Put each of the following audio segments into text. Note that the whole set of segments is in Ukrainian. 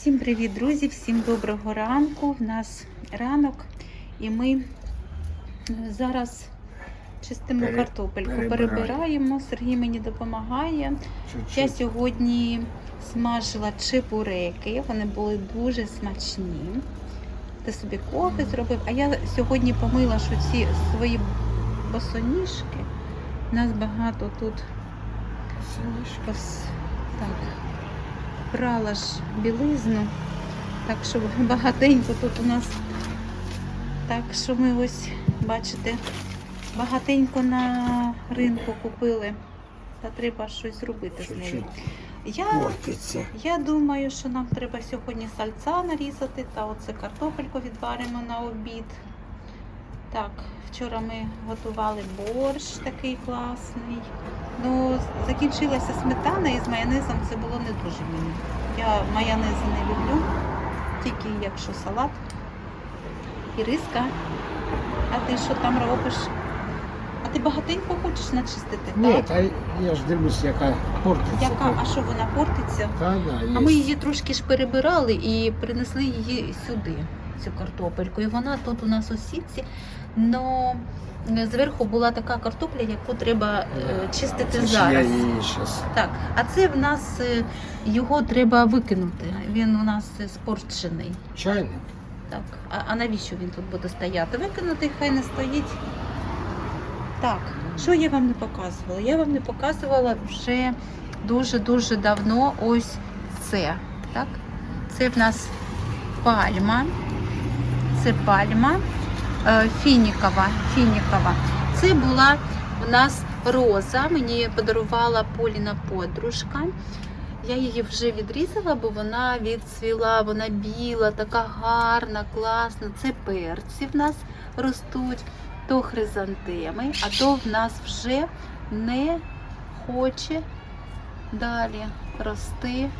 Всім привіт, друзі! Всім доброго ранку. В нас ранок, і ми е, зараз чистимо Пере- картопельку, перебираємо. перебираємо. Сергій мені допомагає. Я Чуть-чуть. сьогодні смажила чебуреки, вони були дуже смачні. Ти собі кофе зробив, а я сьогодні помила що ці свої босоніжки. У нас багато тут. Ось так. Брала ж білизну, так що багатенько тут у нас. Так що ми ось, бачите, багатенько на ринку купили. Та треба щось зробити з нею. Я, я думаю, що нам треба сьогодні сальця нарізати та оце картопельку відваримо на обід. Так, вчора ми готували борщ такий класний. Ну, закінчилася сметана і з майонезом це було не дуже мені. Я майонези не люблю, тільки якщо салат. І риска. А ти що там робиш? А ти багатенько хочеш начистити? Ні, так? та я ж дивлюсь, яка портиться. Яка? А що вона портиться? Та, да, А ми її трошки ж перебирали і принесли її сюди, цю картопельку. І вона тут у нас у сітці. Но зверху була така картопля, яку треба е, чистити Це зараз. Так, а це в нас е, його треба викинути. Він у нас е, спорчений. Чайник. Так, а, а навіщо він тут буде стояти? Викинути, хай не стоїть. Так, що я вам не показувала? Я вам не показувала вже дуже-дуже давно ось це. Так? Це в нас пальма. Це пальма е, фінікова. фінікова. Це була в нас роза. Мені подарувала Поліна подружка. Я її вже відрізала, бо вона відцвіла, вона біла, така гарна, класна. Це перці в нас ростуть, то хризантеми, а то в нас вже не хоче далі рости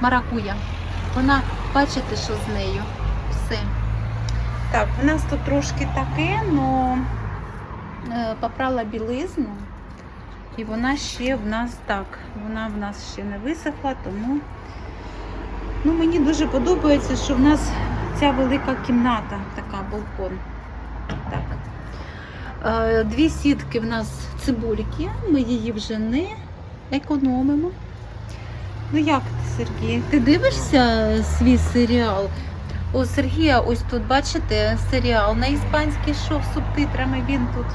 маракуя. Вона, бачите, що з нею? Все. Так, у нас тут трошки таке, але попрала білизну. І вона ще в нас так, вона в нас ще не висохла, тому ну, мені дуже подобається, що в нас ця велика кімната, така балкон. Так. Е, Дві сітки в нас цибульки, ми її вже не економимо. Ну як ти, Сергій? Ти дивишся свій серіал? У Сергія ось тут, бачите, серіал на іспанський йшов з субтитрами, він тут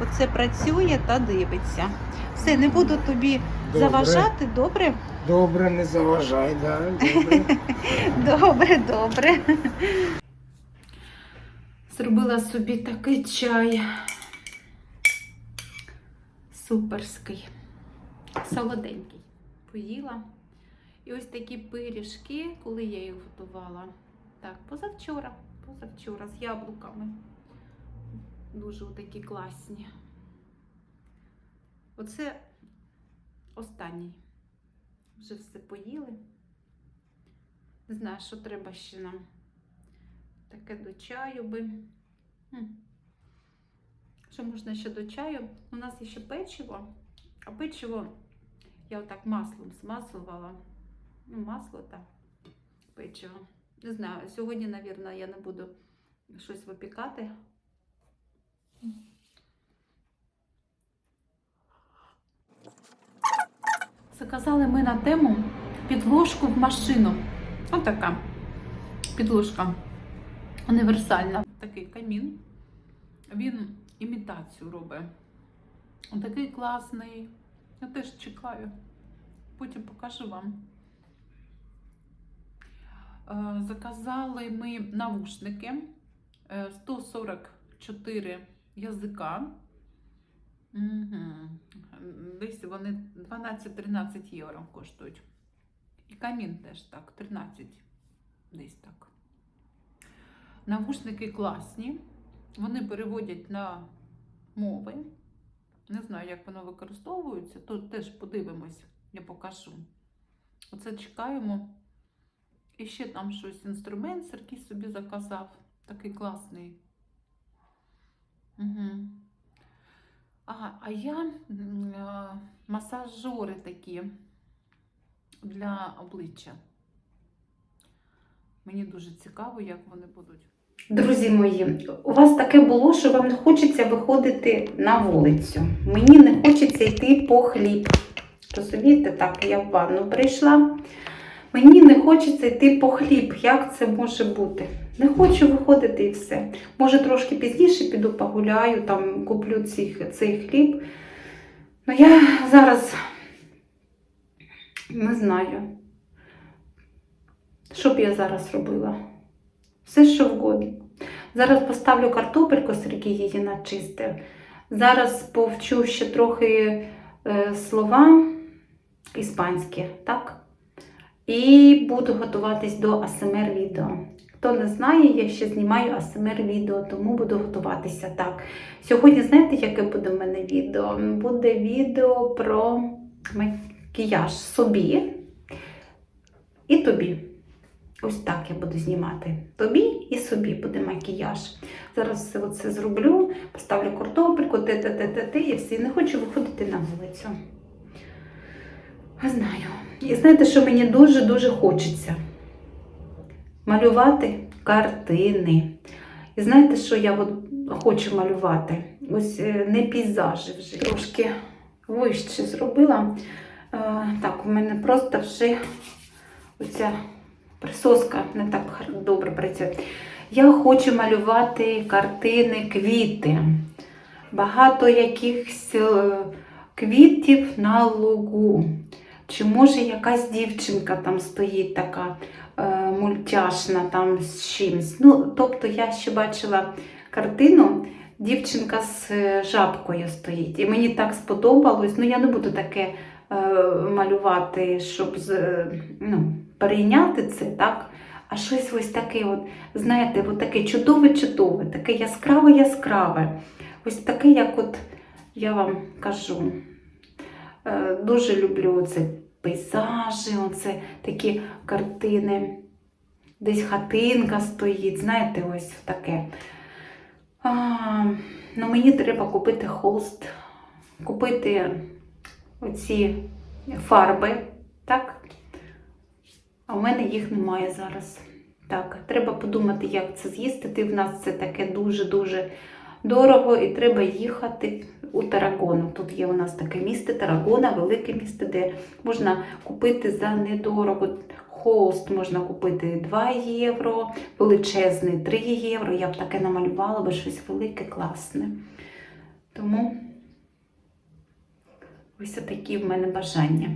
оце працює та дивиться. Все, не буду тобі Добре. заважати, добре? Добре, не заважай, да, добре. Добре, добре. Зробила собі такий чай. Суперський. Солоденький. Поїла. І ось такі пиріжки, коли я їх готувала. Так, позавчора, позавчора з яблуками. Дуже такі класні. Оце останній. Вже все поїли. Не знаю, що треба ще нам. Таке до чаю би. М. Що можна ще до чаю? У нас є ще печиво, а печиво я отак маслом смасувала. Ну, масло та печиво. Не знаю, сьогодні, мабуть, я не буду щось випікати. Заказали ми на тему підложку в машину. Отака підложка універсальна. Такий камін. Він імітацію робить. Такий класний. Я теж чекаю. Потім покажу вам. Е, Заказали ми навушники е, 144 язика. Угу. Десь вони 12-13 євро коштують. І камін теж так, 13 десь так. Навушники класні. Вони переводять на мови. Не знаю, як воно використовується. Тут теж подивимось, я покажу. Оце чекаємо. І ще там щось інструмент Сергій собі заказав. Такий класний. Угу. Ага, а я м, е, масажори такі для обличчя. Мені дуже цікаво, як вони будуть. Друзі мої, у вас таке було, що вам не хочеться виходити на вулицю. Мені не хочеться йти по хліб. Розумієте, так, я в ванну прийшла. Мені не хочеться йти по хліб. Як це може бути? Не хочу виходити і все. Може, трошки пізніше піду погуляю, там куплю цей, цей хліб. Ну я зараз не знаю, що б я зараз робила. Все, що вгодно. Зараз поставлю картопельку, Сергій її начистив. Зараз повчу ще трохи е, слова іспанські, так? І буду готуватись до АСМР відео. Хто не знає, я ще знімаю АСМР відео, тому буду готуватися так. Сьогодні, знаєте, яке буде в мене відео? Буде відео про макіяж собі і тобі. Ось так я буду знімати. Тобі і собі буде макіяж. Зараз все це зроблю, поставлю картопельку, те те те те те і все. Не хочу виходити на вулицю. Знаю. І знаєте, що мені дуже-дуже хочеться? Малювати картини. І знаєте, що я от хочу малювати? Ось е, не пейзажі вже. Трошки вище зробила. Е, Так, у мене просто вже оця присоска не так добре працює. Я хочу малювати картини, квіти. Багато якихось е, квітів на лугу. Чи може якась дівчинка там стоїть така е, мультяшна там з чимось. Ну, тобто я ще бачила картину, дівчинка з е, жабкою стоїть. І мені так сподобалось. Ну, я не буду таке е, малювати, щоб е, ну, перейняти це, так? А щось ось таке, от, знаєте, от таке чудове-чудове, таке яскраве-яскраве. Ось таке, як от я вам кажу. Е, Дуже люблю це пейзажі, оце такі картини. Десь хатинка стоїть, знаєте, ось таке. А, ну, мені треба купити холст, купити оці фарби, так? А в мене їх немає зараз. Так, треба подумати, як це з'їздити. В нас це таке дуже-дуже дорого, і треба їхати у Тарагону. Тут є у нас таке місто Тарагона, велике місто, де можна купити за недорого. Холст можна купити 2 євро, величезний 3 євро. Я б таке намалювала, бо щось велике, класне. Тому ось такі в мене бажання.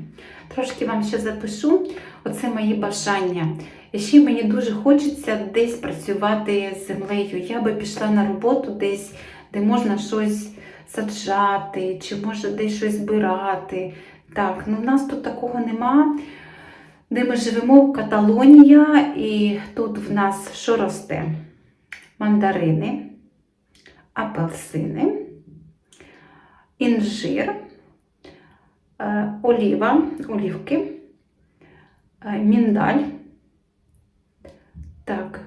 Трошки вам ще запишу оце мої бажання. І ще мені дуже хочеться десь працювати з землею. Я би пішла на роботу десь, де можна щось саджати, чи може десь щось збирати. Так, ну в нас тут такого нема. Де ми живемо, Каталонія, і тут в нас що росте? Мандарини, апельсини, інжир, е, оліва, олівки, е, міндаль. Так,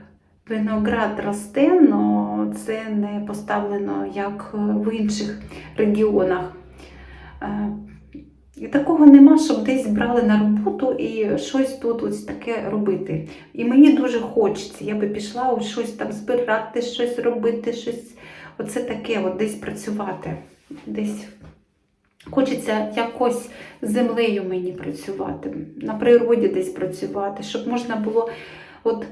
виноград росте, але це не поставлено як в інших регіонах. Е, І такого нема, щоб десь брали на роботу і щось тут ось таке робити. І мені дуже хочеться. Я би пішла ось щось там збирати, щось робити, щось оце таке, от десь працювати. Десь хочеться якось землею мені працювати, на природі десь працювати, щоб можна було, от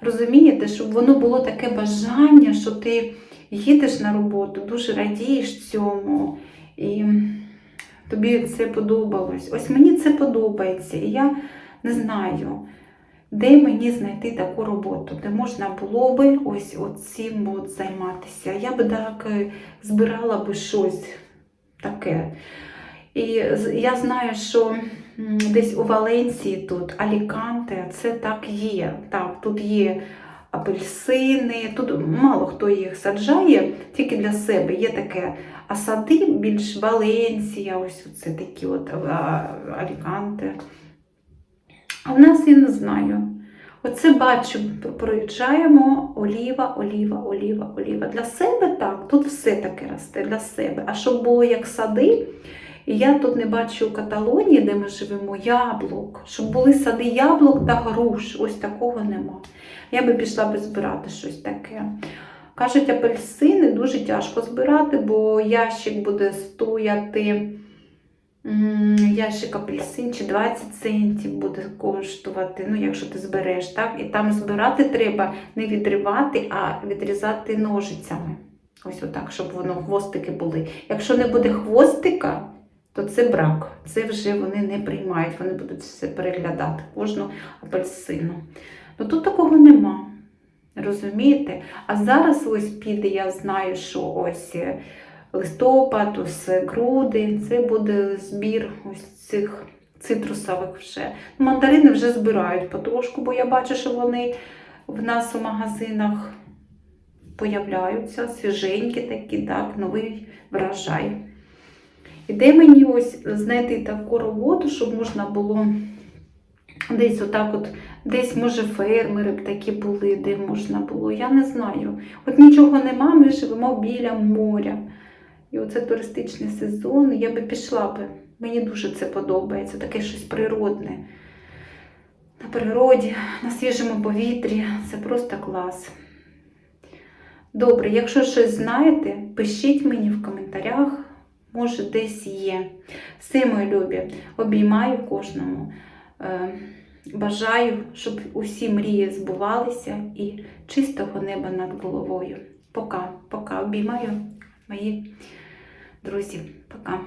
розумієте, щоб воно було таке бажання, що ти їдеш на роботу, дуже радієш цьому. І тобі це подобалось. Ось мені це подобається. І я не знаю, де мені знайти таку роботу, де можна було би ось цим от займатися. Я би так е, збирала би щось таке. І я знаю, що десь у Валенції тут, Аліканте, це так є. Так, тут є апельсини, тут мало хто їх саджає, тільки для себе є таке. А сади більш Валенція, ось це такі от Аліканте. А в нас я не знаю. Оце бачу, проїжджаємо оліва, оліва, оліва, оліва. Для себе так, тут все таке росте для себе. А щоб було як сади, І я тут не бачу у Каталонії, де ми живемо, яблук, щоб були сади яблук та груш. Ось такого нема. Я би пішла би збирати щось таке. Кажуть, апельсини дуже тяжко збирати, бо ящик буде стояти. Ящик апельсин чи 20 центів буде коштувати, ну якщо ти збереш, так? І там збирати треба не відривати, а відрізати ножицями. Ось отак, щоб воно хвостики були. Якщо не буде хвостика, то це брак. Це вже вони не приймають, вони будуть все переглядати, кожну апельсину. Ну тут такого нема. Розумієте? А зараз ось піде, я знаю, що ось е, листопад, ось груди, це буде збір ось цих цитрусових вже. Мандарини вже збирають потрошку, бо я бачу, що вони в нас у магазинах появляються, свіженькі такі, так, новий врожай. І де мені ось знайти таку роботу, щоб можна було десь отак от, десь, може, фермери б такі були, де можна було, я не знаю. От нічого нема, ми живемо біля моря. І оце туристичний сезон, я би пішла би. Мені дуже це подобається, таке щось природне. На природі, на свіжому повітрі. Це просто клас. Добре, якщо щось знаєте, пишіть мені в коментарях, може десь є. Все, мої любі, обіймаю кожному. Е, Бажаю, щоб усі мрії збувалися і чистого неба над головою. Пока, пока обіймаю мої друзі. Пока.